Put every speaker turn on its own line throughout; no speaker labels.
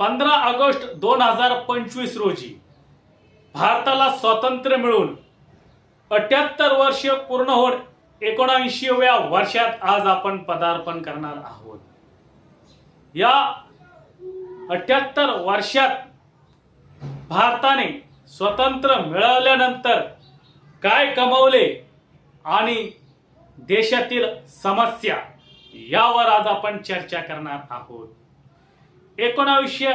पंधरा ऑगस्ट दोन हजार पंचवीस रोजी भारताला स्वातंत्र्य मिळून अठ्याहत्तर वर्ष पूर्ण होत एकोणऐंशीव्या वर्षात आज आपण पदार्पण करणार आहोत. या अठ्याहत्तर वर्षात भारताने स्वतंत्र मिळवल्यानंतर काय कमवले आणि देशातील समस्या यावर आज आपण चर्चा करणार आहोत. एकोणावीसशे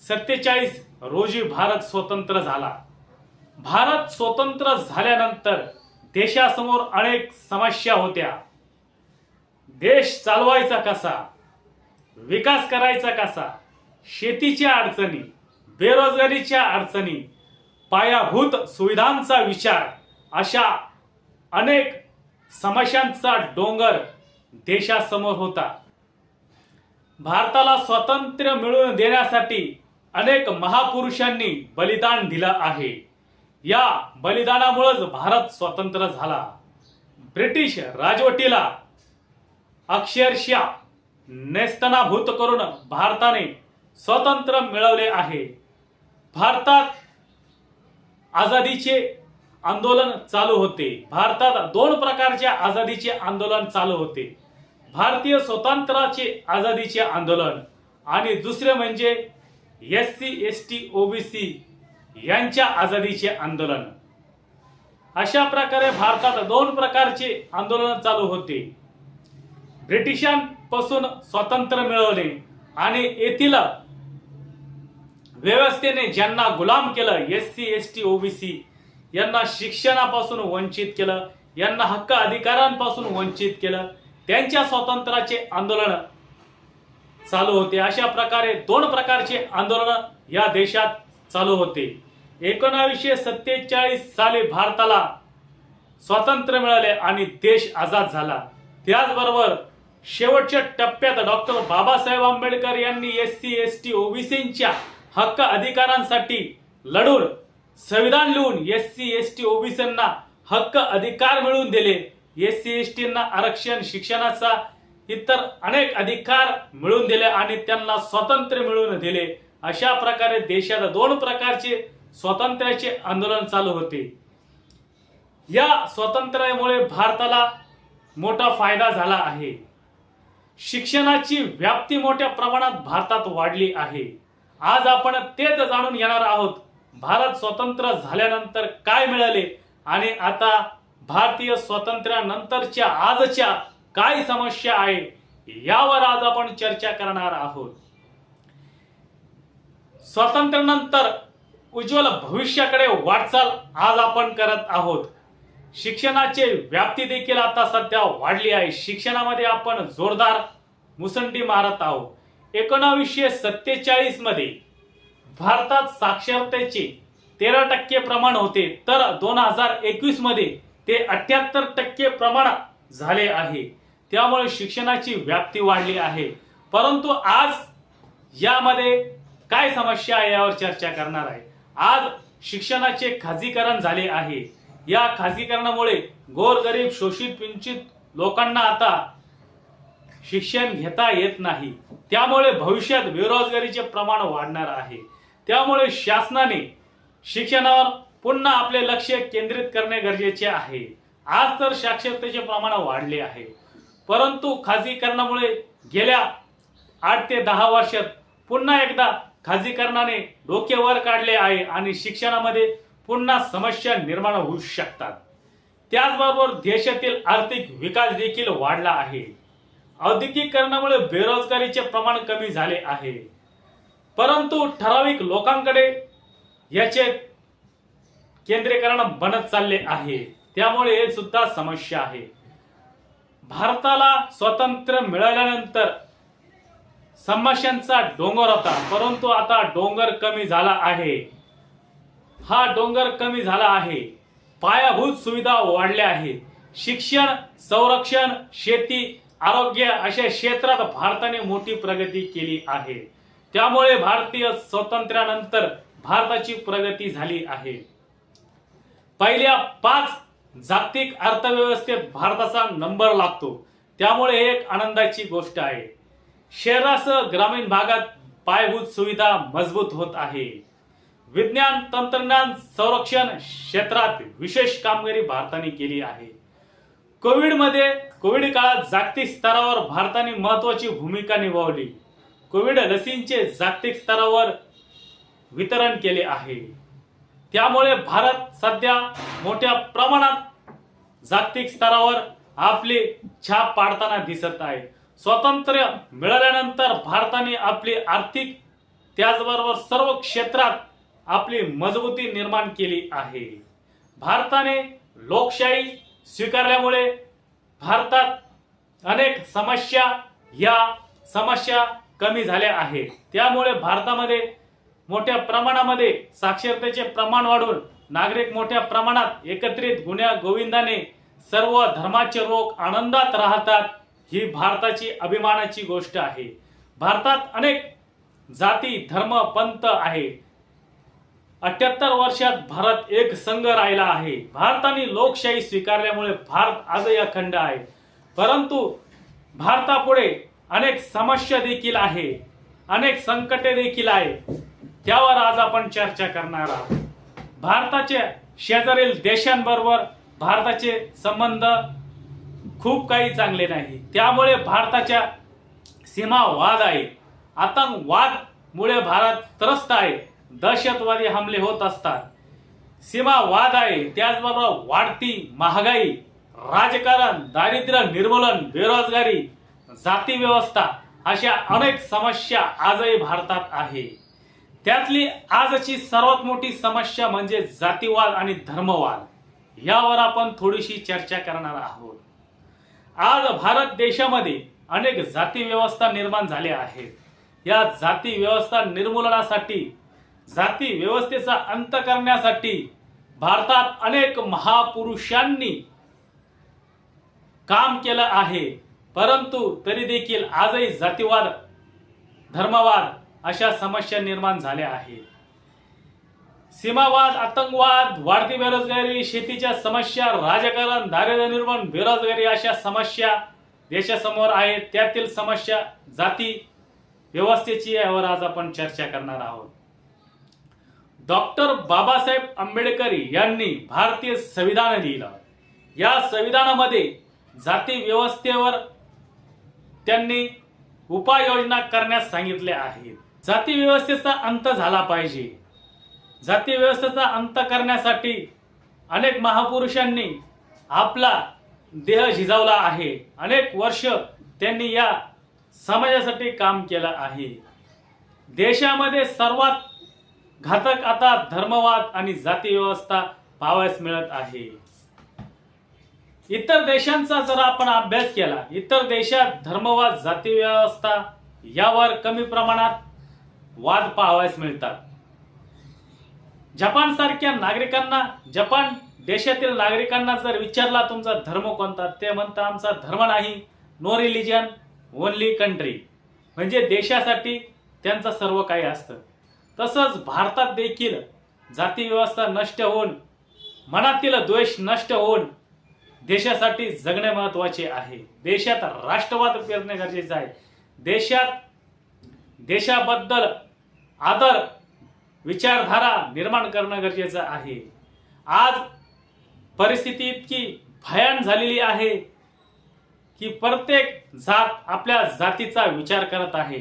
सत्तेचाळीस रोजी भारत स्वतंत्र झाला. भारत स्वतंत्र झाल्यानंतर देशासमोर अनेक समस्या होत्या. देश चालवायचा कसा? विकास करायचा कसा? शेतीच्या अडचणी बेरोजगारीच्या अडचणी पायाभूत सुविधांचा विचार अशा अनेक समस्यांचा डोंगर देशासमोर होता. भारताला स्वातंत्र्य मिळवून देण्यासाठी अनेक महापुरुषांनी बलिदान दिलं आहे. या बलिदानामुळेच भारत स्वतंत्र झाला. ब्रिटिश राजवटीला अक्षरशः नेस्तनाभूत करून भारताने स्वतंत्र मिळवले आहे. भारतात आझादीचे आंदोलन चालू होते. भारतात दोन प्रकारचे आझादीचे आंदोलन चालू होते. भारतीय स्वतंत्राचे आझादीचे आंदोलन. आणि दुसरे म्हणजे S C S T OBC यांच्या आझादीचे आंदोलन. अशा प्रकारे भारतात दोन प्रकारचे आंदोलन चालू होते. ब्रिटिशांपासून स्वातंत्र्य मिळवणे आणि येथील व्यवस्थेने ज्यांना गुलाम केलं S C S T OBC यांना शिक्षणापासून वंचित केलं यांना हक्क अधिकारांपासून वंचित केलं त्यांच्या स्वातंत्र्याचे आंदोलन चालू होते. अशा प्रकारे दोन प्रकारचे आंदोलन या देशात चालू होते. एकोणावीसशे सत्तेचाळीस साली भारताला स्वातंत्र्य मिळाले आणि देश आझाद झाला. त्याचबरोबर शेवटच्या टप्प्यात डॉक्टर बाबासाहेब आंबेडकर यांनी एस सी एस टी ओबीसींच्या हक्क अधिकारांसाठी लढून संविधान लिहून एस सी एस टी ओबीसींना हक्क अधिकार मिळवून दिले. एस सी एस टीना आरक्षण शिक्षणाचा इतर अनेक अधिकार मिळवून दिले आणि त्यांना स्वातंत्र्य मिळवून दिले. अशा प्रकारे देशात दोन प्रकारचे स्वातंत्र्याचे आंदोलन चालू होते. या स्वातंत्र्यामुळे भारताला मोठा फायदा झाला आहे. शिक्षणाची व्याप्ती मोठ्या प्रमाणात भारतात वाढली आहे. आज आपण तेच जाणून घेणार आहोत भारत स्वतंत्र झाल्यानंतर काय मिळाले आणि आता भारतीय स्वातंत्र्यानंतरच्या आजच्या काय समस्या आहे यावर आज आपण चर्चा करणार आहोत. स्वातंत्र्यानंतर उज्ज्वल भविष्याकडे वाटचाल आज आपण करत आहोत. शिक्षणाचे व्याप्ती देखील आता सध्या वाढली आहे. शिक्षणामध्ये आपण जोरदार मुसंडी मारत आहोत. एकोणावीसशे सत्तेचाळीसमध्ये भारतात साक्षरतेचे तेरा टक्के प्रमाण होते तर दोन हजार एकवीसमध्ये ते अठ्याहत्तर टक्के प्रमाण झाले आहे. त्यामुळे शिक्षणाची व्याप्ती वाढली आहे. परंतु आज यामध्ये काय समस्या आहे यावर चर्चा करणार आहे. आज शिक्षणाचे खाजगीकरण झाले आहे. या खाजगीकरणामुळे गोरगरीब शोषित पिंचित लोकांना आता शिक्षण घेता येत नाही. त्यामुळे भविष्यात बेरोजगारीचे प्रमाण वाढणार आहे. त्यामुळे शासनाने शिक्षणावर पुन्हा आपले लक्ष केंद्रित करणे गरजेचे आहे. आज तर साक्षरतेचे प्रमाण वाढले आहे. परंतु खाजगीकरणामुळे गेल्या आठ ते दहा वर्षात पुन्हा एकदा खाजगीकरणाने डोके वर काढले आहे आणि शिक्षणामध्ये पुन्हा समस्या निर्माण होऊ शकतात. त्याचबरोबर देशातील आर्थिक विकास देखील वाढला आहे. औद्योगिकरणामुळे बेरोजगारीचे प्रमाण कमी झाले आहे. परंतु ठराविक लोकांकडे याचे केंद्रीकरण बनत चालले आहे. त्यामुळे हे सुद्धा समस्या आहे. भारताला स्वातंत्र्य मिळाल्यानंतर समस्यांचा डोंगर होता. परंतु आता डोंगर कमी झाला आहे. हा डोंगर कमी झाला आहे. पायाभूत सुविधा वाढल्या आहेत. शिक्षण संरक्षण शेती आरोग्य अशा क्षेत्रात भारताने मोठी प्रगती केली आहे. त्यामुळे भारतीय स्वातंत्र्यानंतर भारताची प्रगती झाली आहे. पहिल्या पाच जागतिक अर्थव्यवस्थेत भारताचा नंबर लागतो. त्यामुळे हे एक आनंदाची गोष्ट आहे. शहरासह ग्रामीण भागात पायाभूत सुविधा मजबूत होत आहे. विज्ञान तंत्रज्ञान संरक्षण क्षेत्रात विशेष कामगिरी भारताने केली आहे. कोविडमध्ये कोविड काळात जागतिक स्तरावर भारताने महत्वाची भूमिका निभावली. कोविड लसींचे जागतिक स्तरावर वितरण केले आहे. त्यामुळे भारत सध्या मोठ्या प्रमाणात जागतिक स्तरावर आपली छाप पाडताना दिसत आहे. स्वातंत्र्य मिळाल्यानंतर भारताने आपली आर्थिक त्याचबरोबर सर्व क्षेत्रात आपली मजबूती निर्माण केली आहे. भारताने लोकशाही स्वीकारल्यामुळे भारतात अनेक समस्या या समस्या कमी झाल्या आहेत. त्यामुळे भारतामध्ये मोठ्या प्रमाणामध्ये साक्षरतेचे प्रमाण वाढून नागरिक मोठ्या प्रमाणात एकत्रित गुन्ह्या गोविंदाने सर्व धर्माचे लोक आनंदात राहतात ही भारताची अभिमानाची गोष्ट आहे. भारतात अनेक जाती धर्म पंथ आहे अठ्याहत्तर वर्षात भारत एक संघ राहिला आहे. भारताने लोकशाही स्वीकारल्यामुळे भारत आजही अखंड आहे. परंतु भारतापुढे अनेक समस्या देखील आहे. अनेक संकटे देखील आहे त्यावर आज आपण चर्चा करणार आहोत. भारताच्या शेजारील देशांबरोबर भारताचे संबंध खूप काही चांगले नाही. त्यामुळे भारताच्या सीमा वाद आहे. आतंकवादमुळे भारत त्रस्त आहे. दहशतवादी हमले होत असतात. सीमा वाद आहे. त्याचबरोबर वाढती महागाई राजकारण दारिद्र्य निर्मूलन बेरोजगारी जाती व्यवस्था अशा अनेक समस्या आजही भारतात आहे. त्यातली आजची सर्वात मोठी समस्या म्हणजे जातीवाद आणि धर्मवाद. यावर आपण थोडीशी चर्चा करणार आहोत. आज भारत देशामध्ये अनेक जाती व्यवस्था निर्माण झाल्या आहेत. या जाती व्यवस्था निर्मूलनासाठी जाती व्यवस्थेचा अंत करण्यासाठी भारतात अनेक महापुरुषांनी काम केलं आहे. परंतु तरी देखील आजही जातीवाद धर्मवाद अशा समस्या निर्माण झाल्या आहेत. सीमावाद आतंकवाद वाढती बेरोजगारी शेतीच्या समस्या राजकारण दारिद्र्य निर्माण बेरोजगारी अशा समस्या देशासमोर आहेत. त्यातील समस्या जाती व्यवस्थेची यावर आज आपण चर्चा करणार आहोत. डॉक्टर बाबासाहेब आंबेडकर यांनी भारतीय संविधान लिहिलं. या संविधानामध्ये जाती व्यवस्थेवर त्यांनी उपाययोजना करण्यास सांगितले आहेत. जाती व्यवस्थेचा अंत झाला पाहिजे. जाती व्यवस्थेचा अंत करण्यासाठी अनेक महापुरुषांनी आपला देह झिजावला आहे. अनेक वर्ष त्यांनी या समाजासाठी काम केलं आहे. देशामध्ये सर्वात घातक आता धर्मवाद आणि जाती व्यवस्था पाहावयास मिळत आहे. इतर देशांचा जर आपण अभ्यास केला इतर देशात धर्मवाद जाती व्यवस्था यावर कमी प्रमाणात वाद पाहावयास मिळतात. जपान सारख्या नागरिकांना जपान देशातील नागरिकांना जर विचारला तुमचा धर्म कोणता? ते म्हणता आमचा धर्म नाही. नो रिलिजन ओनली कंट्री म्हणजे देशासाठी त्यांचं सर्व काही असतं. तसंच भारतात देखील जातीव्यवस्था नष्ट होऊन मनातील द्वेष नष्ट होऊन देशासाठी जगणे महत्त्वाचे आहे. देशात राष्ट्रवाद पेरणे गरजेचे आहे. देशात देशाबद्दल आदर विचारधारा निर्माण करणं गरजेचं आहे. आज परिस्थिती इतकी भयान झालेली आहे की प्रत्येक जात आपल्या जातीचा विचार करत आहे.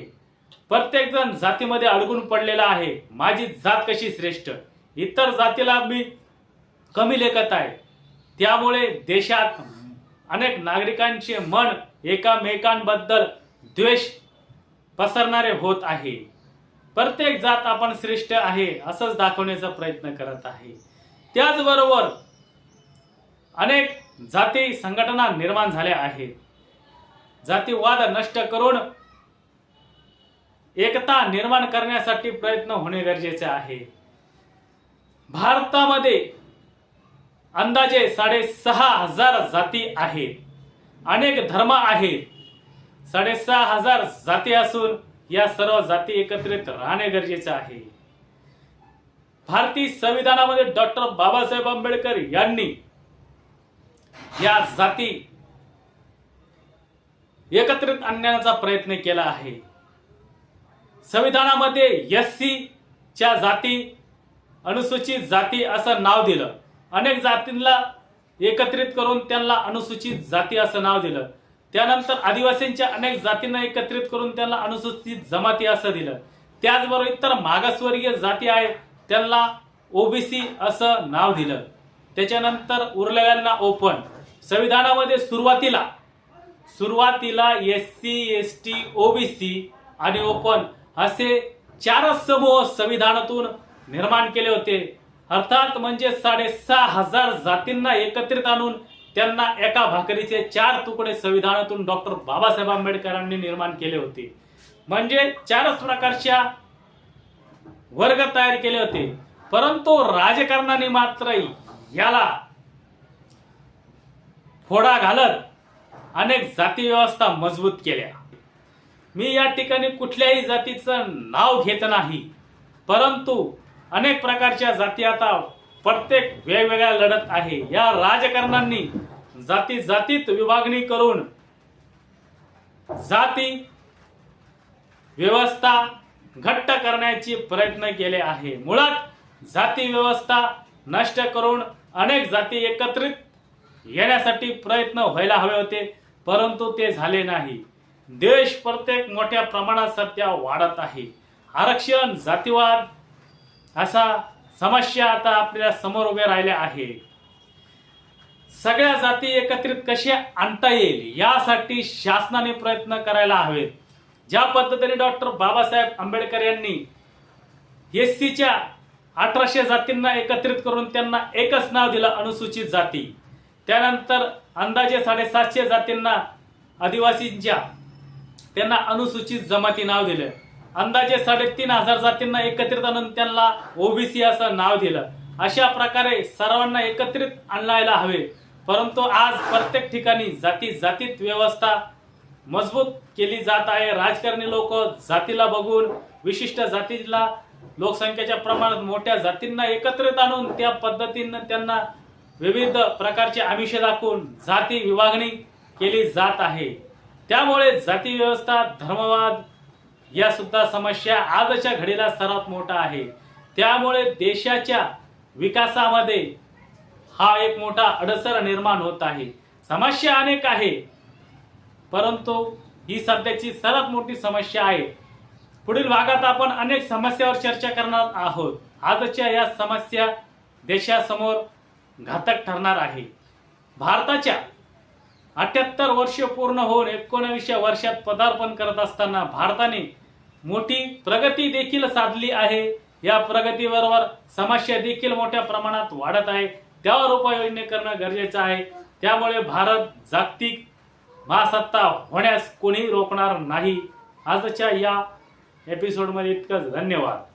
प्रत्येक जण जातीमध्ये अडकून पडलेला आहे. माझी जात कशी श्रेष्ठ? इतर जातीला मी कमी लेखत आहे. त्यामुळे देशात अनेक नागरिकांचे मन एकामेकांबद्दल द्वेष पसरणारे होत आहे. प्रत्येक जात आपण श्रेष्ठ आहे असंच दाखवण्याचा प्रयत्न करत आहे. त्याचबरोबर अनेक जाती संघटना निर्माण झाल्या आहेत. जातीवाद नष्ट करून एकता निर्माण करण्यासाठी प्रयत्न होणे गरजेचे आहे. भारतामध्ये अंदाजे साडेसहा हजार जाती आहेत. अनेक धर्म आहेत. साडेसहा हजार जाती असून या सर्व जाती एकत्रित राहणे गरजेचे आहे. भारतीय संविधानामध्ये डॉक्टर बाबासाहेब आंबेडकर यांनी या जाती एकत्रित आणण्याचा प्रयत्न केला आहे. संविधानामध्ये एस च्या जाती अनुसूचित जाती असं नाव दिलं. अनेक जातींना एकत्रित करून त्यांना अनुसूचित जाती असं नाव दिलं. त्यानंतर आदिवासींच्या अनेक जातींना एकत्रित करून त्यांना अनुसूचित जमाती असं दिलं. त्याचबरोबर इतर मागासवर्गीय जाती आहेत त्यांना ओबीसी असं नाव दिलं. त्याच्यानंतर उरलेल्यांना ओपन संविधानामध्ये सुरुवातीला सुरुवातीला S C S T OBC आणि ओपन असे चारच समूह संविधानातून निर्माण केले होते. अर्थात म्हणजे साडेसहा हजार जातींना एकत्रित आणून त्यांना एका भाकरीचे चार तुकडे संविधानातून डॉक्टर बाबासाहेब आंबेडकरांनी निर्माण केले होते. म्हणजे चारच प्रकारच्या वर्ग तयार केले होते. परंतु राजकारणाने मात्र याला फोडा घालत अनेक जाती व्यवस्था मजबूत केल्या. मी या ठिकाणी कुठल्याही जातीचं नाव घेत नाही. परंतु अनेक प्रकारच्या जाती आता प्रत्येक वेगवेगळ्या लढत आहे. या राजकारणांनी जाती जातीत विभागणी करून जाती व्यवस्था घट्ट करण्याचे प्रयत्न केले आहे. मुळात जाती व्यवस्था नष्ट करून अनेक जाती एकत्रित येण्यासाठी प्रयत्न व्हायला हवे होते परंतु ते झाले नाही. देश प्रत्येक मोठ्या प्रमाणात सध्या वाढत आहे. आरक्षण जातीवाद असा समस्या आता आपल्यासमोर उभ्या राहिल्या आहे सगळ्या जाती एकत्रित कशी आणता येईल यासाठी शासनाने प्रयत्न करायला हवेत. ज्या पद्धतीने डॉक्टर बाबासाहेब आंबेडकर यांनी एस सीच्या अठराशे जातींना एकत्रित करून त्यांना एकच नाव दिलं अनुसूचित जाती. त्यानंतर अंदाजे साडेसातशे जातींना आदिवासींच्या त्यांना अनुसूचित जमाती नाव दिलं. अंदाजे साडेतीन हजार जातींना एकत्रित आणून त्यांना ओबीसी असं नाव दिलं. अशा प्रकारे सर्वांना एकत्रित आणायला हवे. परंतु आज प्रत्येक ठिकाणी जाती जातीत व्यवस्था मजबूत केली जात आहे. राजकारणी लोक जातीला बघून विशिष्ट जातीला लोकसंख्येच्या प्रमाणात मोठ्या जातींना एकत्रित आणून त्या पद्धतीनं त्यांना विविध प्रकारचे आमिषे दाखवून जाती विभागणी केली जात आहे. त्यामुळे जाती व्यवस्था धर्मवाद या सुद्धा समस्या आजच्या घडीला सर्वात मोठा आहे. त्यामुळे देशाच्या विकासामध्ये हा एक मोठा अडसर निर्माण होत आहे. समस्या अनेक आहे परंतु ही सध्याची सर्वात मोठी समस्या आहे. पुढील भागात आपण अनेक समस्यावर चर्चा करणार आहोत. आजच्या या समस्या देशासमोर घातक ठरणार आहे. भारताच्या अठ्याहत्तर वर्ष पूर्ण होऊन एकोणवीसशे वर्षात पदार्पण करत असताना भारताने मोठी प्रगती देखील साधली आहे. या प्रगतीबरोबर समस्या देखील मोठ्या प्रमाणात वाढत आहे. त्यावर उपाययोजना करणं गरजेचं आहे. त्यामुळे भारत जागतिक महासत्ता होण्यास कोणी रोखणार नाही. आजच्या या एपिसोडमध्ये इतकंच. धन्यवाद.